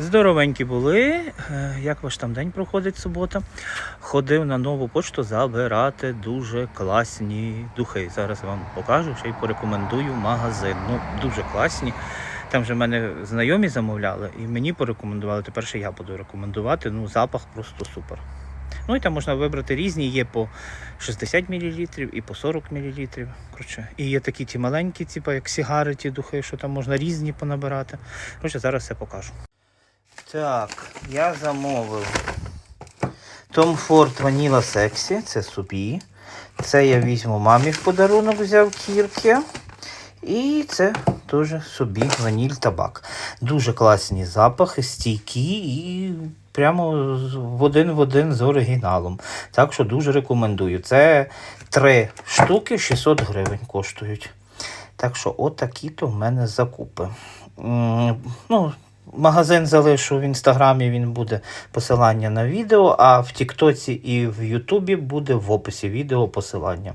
Здоровенькі були. Е, Як ваш там день проходить субота? Ходив на нову почту забирати дуже класні духи. Зараз вам покажу, ще й порекомендую магазин. Ну, дуже класні. Там вже мене знайомі замовляли, і мені порекомендували. Тепер ще я буду рекомендувати. Ну, запах просто супер. Ну і там можна вибрати різні, є по 60 мл і по 40 мл. Коротше, і є такі ті маленькі, типу, як сігари, ті духи, що там можна різні понабирати. Коротше, зараз все покажу. Так, я замовив Tom Ford Vanilla Sexy, це собі. Це я візьму мамі в подарунок, взяв кірки. І це теж собі ваніль табак. Дуже класні запахи, стійкі і прямо в один в один з оригіналом. Так що дуже рекомендую. Це три штуки 600 гривень коштують. Так що отакі то в мене закупи. Ну, магазин залишу в інстаграмі, він буде посилання на відео, а в Тіктоці і в Ютубі буде в описі відео посилання.